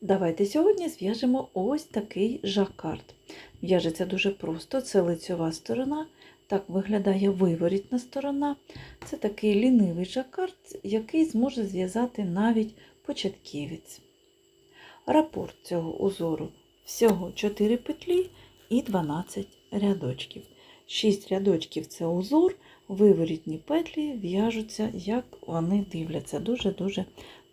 Давайте сьогодні зв'яжемо ось такий жакард. В'яжеться дуже просто, це лицьова сторона, так виглядає виворітна сторона. Це такий лінивий жакард, який зможе зв'язати навіть початківець. Рапорт цього узору всього 4 петлі і 12 рядочків. 6 рядочків це узор, виворітні петлі в'яжуться, як вони дивляться. Дуже-дуже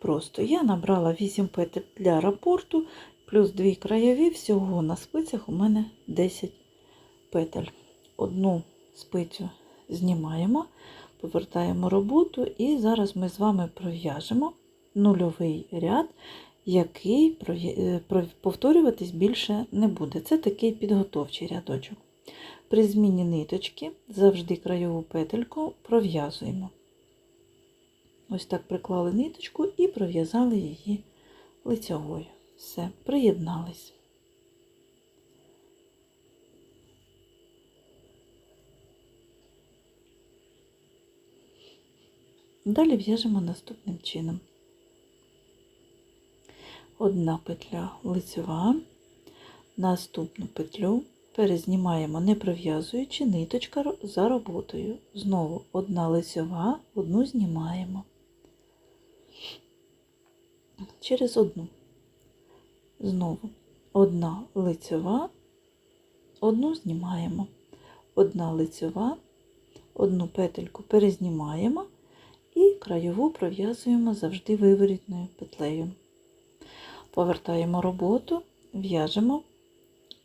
просто. Я набрала 8 петель для рапорту, плюс 2 краєві, всього на спицях у мене 10 петель. Одну спицю знімаємо, повертаємо роботу, і зараз ми з вами пров'яжемо нульовий ряд, який повторюватись більше не буде. Це такий підготовчий рядочок. При зміні ниточки завжди краєву петельку пров'язуємо. Ось так приклали ниточку і пров'язали її лицьовою. Все, приєднались. Далі в'яжемо наступним чином. Одна петля лицьова, наступну петлю перезнімаємо, не пров'язуючи ниточка за роботою. Знову одна лицьова, одну знімаємо. Через одну. Знову одна лицьова, одну знімаємо. Одна лицьова, одну петельку перезнімаємо і краєву пров'язуємо завжди виворітною петлею. Повертаємо роботу, в'яжемо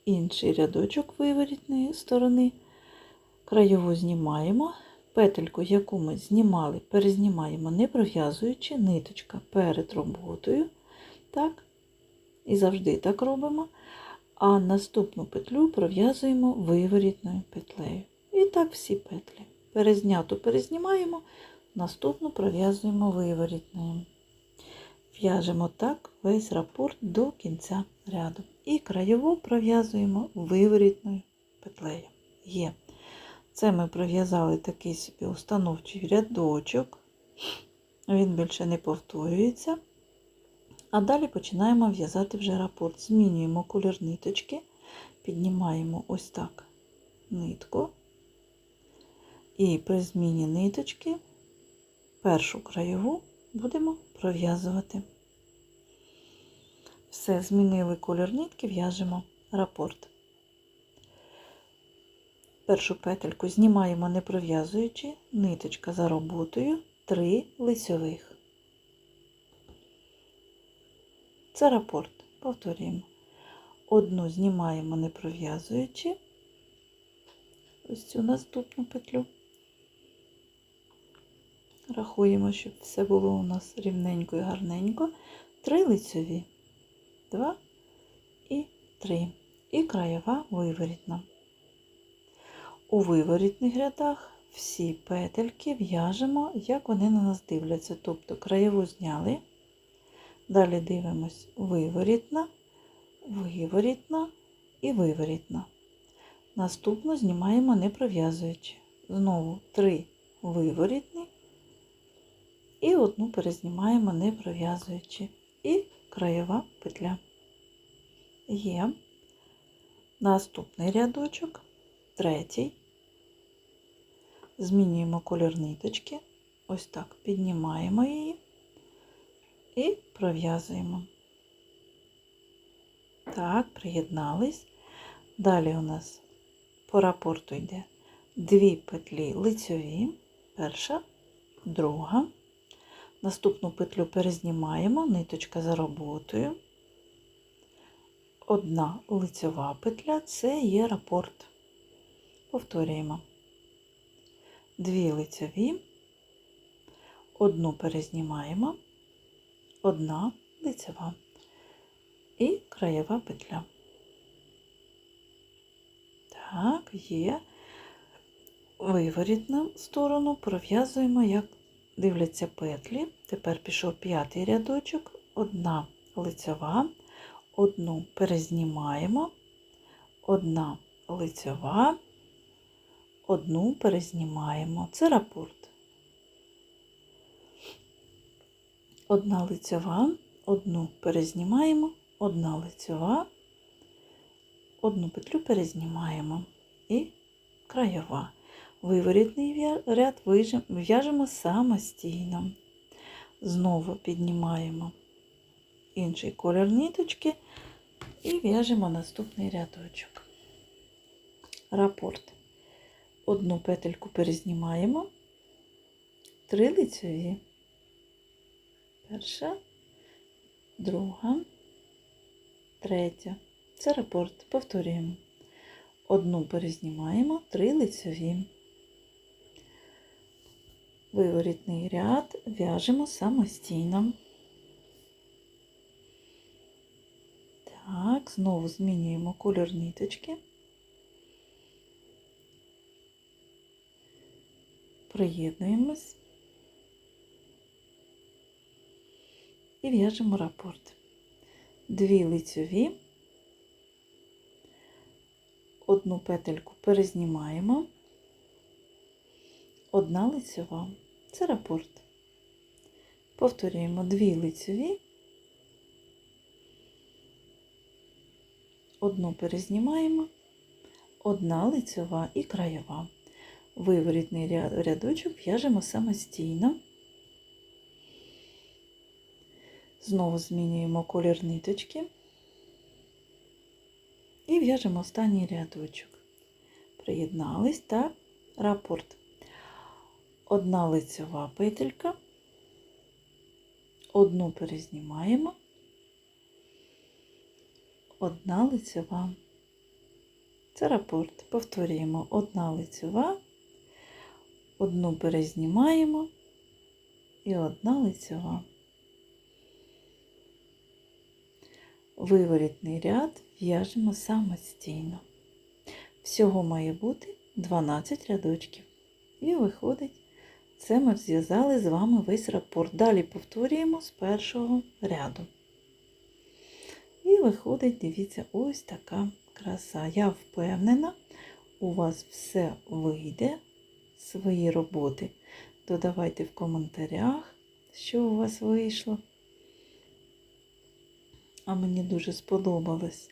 інший рядочок виворітної сторони, краєву знімаємо, петельку, яку ми знімали, перезнімаємо, не пров'язуючи ниточка перед роботою. Так, і завжди так робимо. А наступну петлю пров'язуємо виворітною петлею. І так всі петлі. Перезняту перезнімаємо, наступну пров'язуємо виворітною. В'яжемо так весь рапорт до кінця ряду. І краєву пров'язуємо виворітною петлею. Є. Це ми пров'язали такий собі установчий рядочок, він більше не повторюється. А далі починаємо в'язати вже рапорт. Змінюємо колір ниточки, піднімаємо ось так нитку. І при зміні ниточки першу краєву будемо пров'язувати. Все, змінили колір нитки, в'яжемо рапорт. Першу петельку знімаємо, не пров'язуючи, ниточка за роботою 3 лицьових. Це рапорт. Повторюємо. Одну знімаємо, не пров'язуючи ось цю наступну петлю. Рахуємо, щоб все було у нас рівненько і гарненько. Три лицьові, два і три. І краєва виворітна. У виворітних рядах всі петельки в'яжемо, як вони на нас дивляться. Тобто краєву зняли. Далі дивимось виворітна, виворітна і виворітна. Наступну знімаємо не пров'язуючи. Знову три виворітні і одну перезнімаємо не пров'язуючи. І краєва петля. Є наступний рядочок, третій. Змінюємо колір ниточки. Ось так піднімаємо її і пров'язуємо. Так, приєднались. Далі у нас по рапорту йде дві петлі лицьові, перша, друга. Наступну петлю перезнімаємо, ниточка за роботою. Одна лицьова петля це є рапорт. Повторюємо. Дві лицьові, одну перезнімаємо, одна лицьова і краєва петля. Так, є. Виворітну сторону пров'язуємо, як дивляться петлі. Тепер пішов п'ятий рядочок, одна лицьова, одну перезнімаємо, одна лицьова, одну перезнімаємо. Це рапорт. Одна лицьова, одну перезнімаємо, одна лицьова, одну петлю перезнімаємо і краєва. Виворітний ряд в'яжемо самостійно. Знову піднімаємо інший колір ниточки і в'яжемо наступний рядочок. Рапорт. Одну петельку перезнімаємо, три лицьові. Перша, друга, третя. Це рапорт. Повторюємо. Одну перезнімаємо, три лицьові. Виворітний ряд в'яжемо самостійно. Так, знову змінюємо колір ниточки. Приєднуємось і в'яжемо рапорт. Дві лицьові, одну петельку перезнімаємо, одна лицьова. Це рапорт. Повторюємо дві лицьові, одну перезнімаємо, одна лицьова і краєва. Виворітний ря- рядочок в'яжемо самостійно. Знову змінюємо колір ниточки і в'яжемо останній рядочок. Приєднались та рапорт. Одна лицьова петелька, одну перезнімаємо, одна лицьова. Це рапорт. Повторюємо одна лицьова, одну перезнімаємо і одна лицьова. Виворітний ряд в'яжемо самостійно. Всього має бути 12 рядочків. І виходить, це ми зв'язали з вами весь рапорт. Далі повторюємо з першого ряду. І виходить, дивіться, ось така краса. Я впевнена, у вас все вийде, свої роботи. Додавайте в коментарях, що у вас вийшло. А мені дуже сподобалось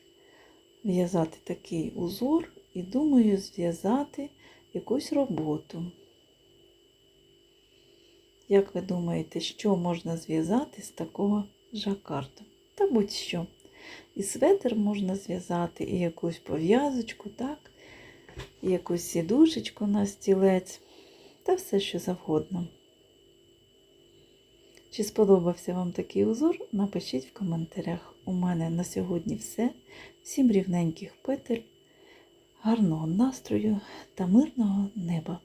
в'язати такий узор і думаю зв'язати якусь роботу. Як ви думаєте, що можна зв'язати з такого жакарду? Та будь-що. І светр можна зв'язати, і якусь пов'язочку, так, якусь сідушечку на стілець, та все, що завгодно. Чи сподобався вам такий узор? Напишіть в коментарях. У мене на сьогодні все. Всім рівненьких петель, гарного настрою та мирного неба!